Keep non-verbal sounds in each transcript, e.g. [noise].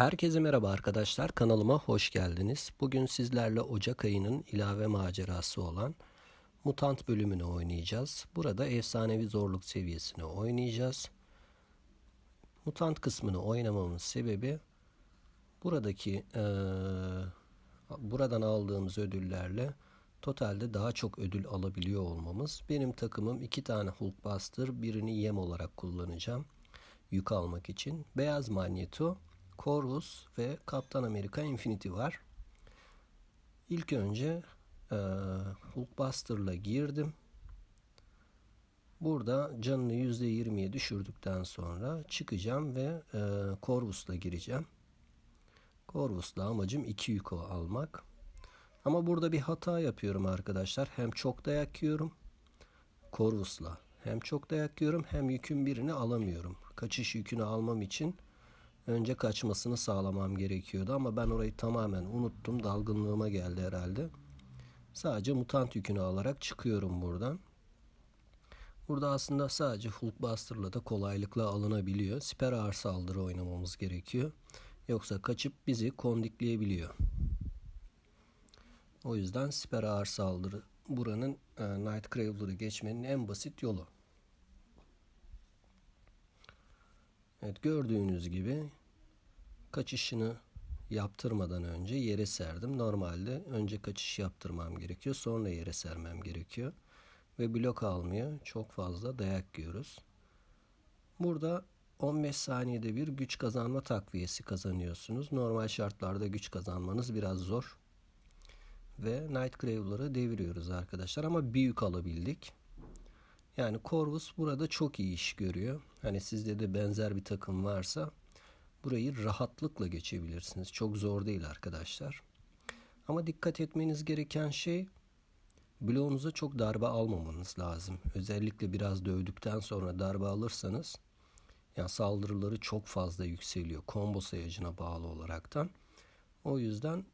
Herkese merhaba arkadaşlar. Kanalıma hoş geldiniz. Bugün sizlerle Ocak ayının ilave macerası olan Mutant bölümünü oynayacağız. Burada efsanevi zorluk seviyesini oynayacağız. Mutant kısmını oynamamın sebebi buradaki eee, buradan aldığımız ödüllerle totalde daha çok ödül alabiliyor olmamız. Benim takımım iki tane Hulkbuster, birini yem olarak kullanacağım yük almak için. Beyaz Magneto, Corvus ve Kaptan Amerika Infinity var. İlk önce e, Hulkbuster'la girdim. Burada canını %20'ye düşürdükten sonra çıkacağım ve e, Corvus'la gireceğim. Corvus'la amacım iki yük almak. Ama burada bir hata yapıyorum arkadaşlar. Hem çok dayak yiyorum. Corvus'la hem çok dayak yiyorum hem yükün birini alamıyorum. Kaçış yükünü almam için önce kaçmasını sağlamam gerekiyordu ama ben orayı tamamen unuttum. Dalgınlığıma geldi herhalde. Sadece mutant yükünü alarak çıkıyorum buradan. Burada aslında sadece Hulkbuster'la da kolaylıkla alınabiliyor. Siper ağır saldırı oynamamız gerekiyor. Yoksa kaçıp bizi kondikleyebiliyor. O yüzden siper ağır saldırı buranın e, Nightcrawler'ı geçmenin en basit yolu. Evet gördüğünüz gibi kaçışını yaptırmadan önce yere serdim. Normalde önce kaçış yaptırmam gerekiyor. Sonra yere sermem gerekiyor. Ve blok almıyor. Çok fazla dayak yiyoruz. Burada 15 saniyede bir güç kazanma takviyesi kazanıyorsunuz. Normal şartlarda güç kazanmanız biraz zor. Ve Nightcrawler'ı deviriyoruz arkadaşlar. Ama büyük alabildik. Yani Corvus burada çok iyi iş görüyor. Hani sizde de benzer bir takım varsa burayı rahatlıkla geçebilirsiniz. Çok zor değil arkadaşlar. Ama dikkat etmeniz gereken şey bloğunuza çok darbe almamanız lazım. Özellikle biraz dövdükten sonra darbe alırsanız yani saldırıları çok fazla yükseliyor. Combo sayacına bağlı olaraktan. O yüzden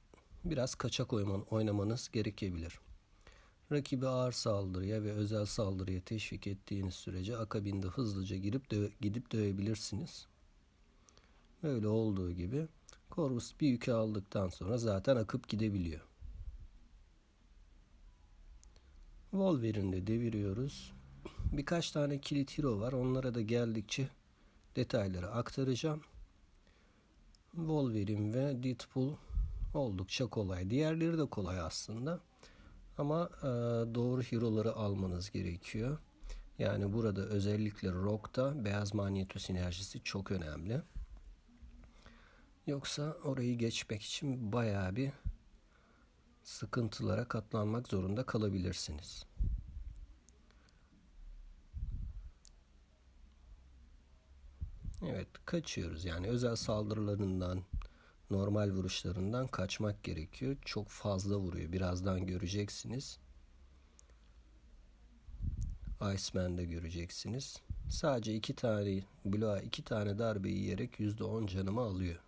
biraz kaçak oynamanız gerekebilir. Rakibi ağır saldırıya ve özel saldırıya teşvik ettiğiniz sürece akabinde hızlıca girip döve, gidip dövebilirsiniz. Böyle olduğu gibi Corvus bir yükü aldıktan sonra zaten akıp gidebiliyor. Wolverine'i de deviriyoruz. Birkaç tane kilit hero var. Onlara da geldikçe detayları aktaracağım. Wolverine ve Deadpool oldukça kolay. Diğerleri de kolay aslında. Ama e, doğru hero'ları almanız gerekiyor. Yani burada özellikle Rock'ta beyaz manyeto sinerjisi çok önemli. Yoksa orayı geçmek için bayağı bir sıkıntılara katlanmak zorunda kalabilirsiniz. Evet kaçıyoruz yani özel saldırılarından normal vuruşlarından kaçmak gerekiyor. Çok fazla vuruyor. Birazdan göreceksiniz. Iceman'da göreceksiniz. Sadece iki tane bloğa iki tane darbe yiyerek %10 canımı alıyor.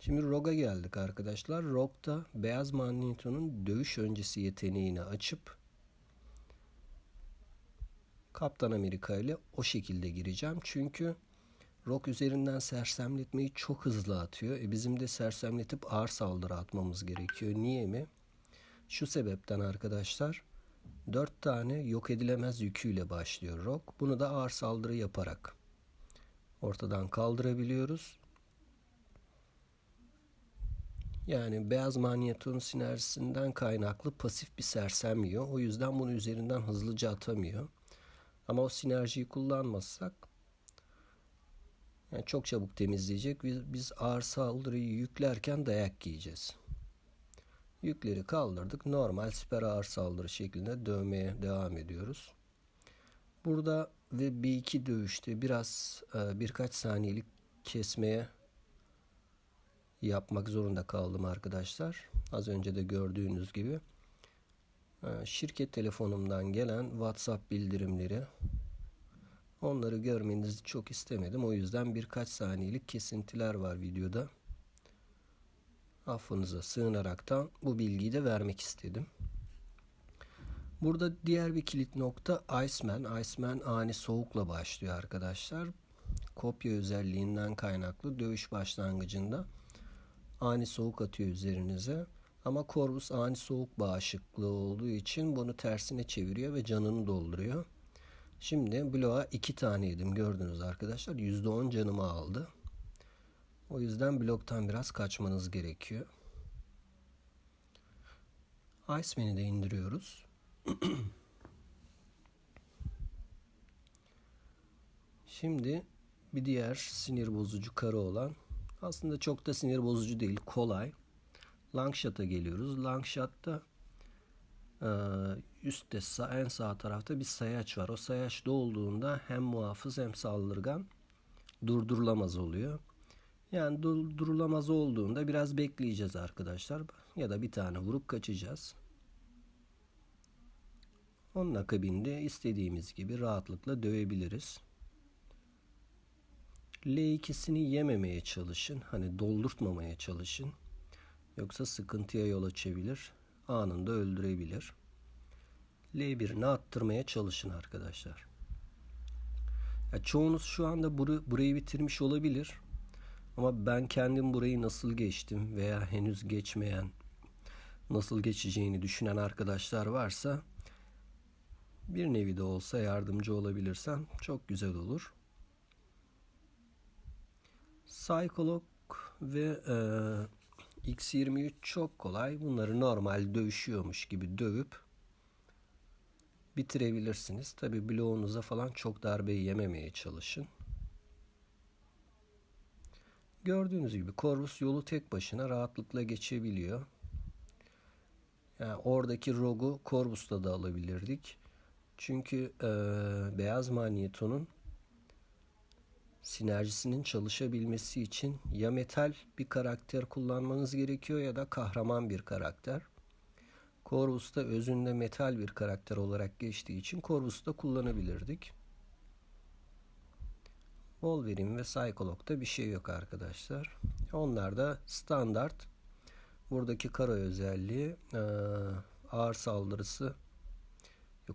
Şimdi Rogue'a geldik arkadaşlar. Rogue'da Beyaz Magneto'nun dövüş öncesi yeteneğini açıp Kaptan Amerika ile o şekilde gireceğim. Çünkü Rock üzerinden sersemletmeyi çok hızlı atıyor. E bizim de sersemletip ağır saldırı atmamız gerekiyor. Niye mi? Şu sebepten arkadaşlar 4 tane yok edilemez yüküyle başlıyor Rock. Bunu da ağır saldırı yaparak ortadan kaldırabiliyoruz. Yani beyaz manyeton sinerjisinden kaynaklı pasif bir sersem yiyor. O yüzden bunu üzerinden hızlıca atamıyor. Ama o sinerjiyi kullanmazsak yani çok çabuk temizleyecek. Biz, biz ağır saldırıyı yüklerken dayak yiyeceğiz. Yükleri kaldırdık. Normal siper ağır saldırı şeklinde dövmeye devam ediyoruz. Burada ve bir iki dövüşte biraz e, birkaç saniyelik kesmeye yapmak zorunda kaldım arkadaşlar. Az önce de gördüğünüz gibi e, şirket telefonumdan gelen WhatsApp bildirimleri Onları görmenizi çok istemedim. O yüzden birkaç saniyelik kesintiler var videoda. Affınıza sığınaraktan bu bilgiyi de vermek istedim. Burada diğer bir kilit nokta Iceman. Iceman ani soğukla başlıyor arkadaşlar. kopya özelliğinden kaynaklı dövüş başlangıcında ani soğuk atıyor üzerinize. Ama Corvus ani soğuk bağışıklığı olduğu için bunu tersine çeviriyor ve canını dolduruyor. Şimdi bloğa iki tane yedim gördünüz arkadaşlar. %10 canımı aldı. O yüzden bloktan biraz kaçmanız gerekiyor. Iceman'i de indiriyoruz. [clears throat] Şimdi bir diğer sinir bozucu karı olan aslında çok da sinir bozucu değil kolay. Longshot'a geliyoruz. Longshot'ta e, üstte sağ, en sağ tarafta bir sayaç var. O sayaç dolduğunda hem muhafız hem saldırgan durdurulamaz oluyor. Yani durdurulamaz olduğunda biraz bekleyeceğiz arkadaşlar. Ya da bir tane vurup kaçacağız. Onun akabinde istediğimiz gibi rahatlıkla dövebiliriz. L2'sini yememeye çalışın. Hani doldurtmamaya çalışın. Yoksa sıkıntıya yol açabilir. Anında öldürebilir. L1'ini attırmaya çalışın arkadaşlar. Ya çoğunuz şu anda bur burayı bitirmiş olabilir. Ama ben kendim burayı nasıl geçtim veya henüz geçmeyen, nasıl geçeceğini düşünen arkadaşlar varsa bir nevi de olsa yardımcı olabilirsem çok güzel olur. Psycholog ve e, X23 çok kolay. Bunları normal dövüşüyormuş gibi dövüp bitirebilirsiniz. Tabi bloğunuza falan çok darbe yememeye çalışın. Gördüğünüz gibi Corvus yolu tek başına rahatlıkla geçebiliyor. Yani oradaki rogu Corvus'ta da alabilirdik. Çünkü e, beyaz manyetonun sinerjisinin çalışabilmesi için ya metal bir karakter kullanmanız gerekiyor ya da kahraman bir karakter. Corvus'ta özünde metal bir karakter olarak geçtiği için Corvus'ta kullanabilirdik. Wolverine ve Psycholog'da bir şey yok arkadaşlar. Onlar da standart. Buradaki kara özelliği ağır saldırısı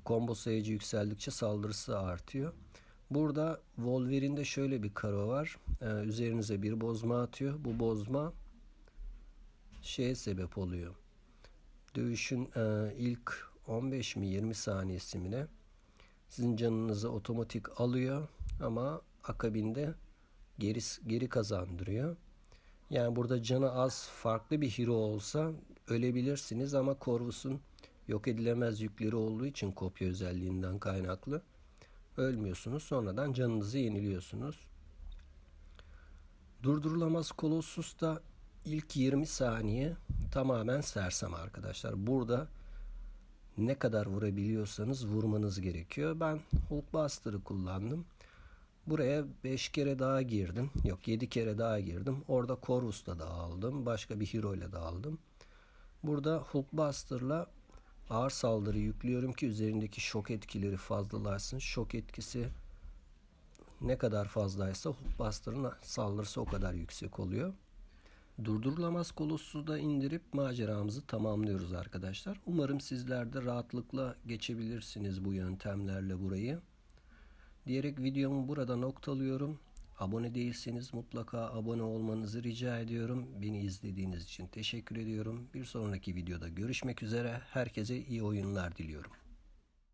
combo sayıcı yükseldikçe saldırısı artıyor. Burada Wolverine'de şöyle bir karo var. Ee, üzerinize bir bozma atıyor. Bu bozma şeye sebep oluyor. Dövüşün e, ilk 15 mi 20 saniyesi mi ne sizin canınızı otomatik alıyor ama akabinde geri, geri kazandırıyor. Yani burada canı az farklı bir hero olsa ölebilirsiniz ama Corvus'un yok edilemez yükleri olduğu için kopya özelliğinden kaynaklı ölmüyorsunuz. Sonradan canınızı yeniliyorsunuz. Durdurulamaz Kolossus da ilk 20 saniye tamamen sersem arkadaşlar. Burada ne kadar vurabiliyorsanız vurmanız gerekiyor. Ben Hulkbuster'ı kullandım. Buraya 5 kere daha girdim. Yok 7 kere daha girdim. Orada Corvus'ta da aldım. Başka bir hero ile de aldım. Burada Hulkbuster'la ağır saldırı yüklüyorum ki üzerindeki şok etkileri fazlalaşsın. Şok etkisi ne kadar fazlaysa Hulkbuster'ın saldırısı o kadar yüksek oluyor. Durdurulamaz Kolossus'u da indirip maceramızı tamamlıyoruz arkadaşlar. Umarım sizler de rahatlıkla geçebilirsiniz bu yöntemlerle burayı. Diyerek videomu burada noktalıyorum. Abone değilseniz mutlaka abone olmanızı rica ediyorum. Beni izlediğiniz için teşekkür ediyorum. Bir sonraki videoda görüşmek üzere. Herkese iyi oyunlar diliyorum.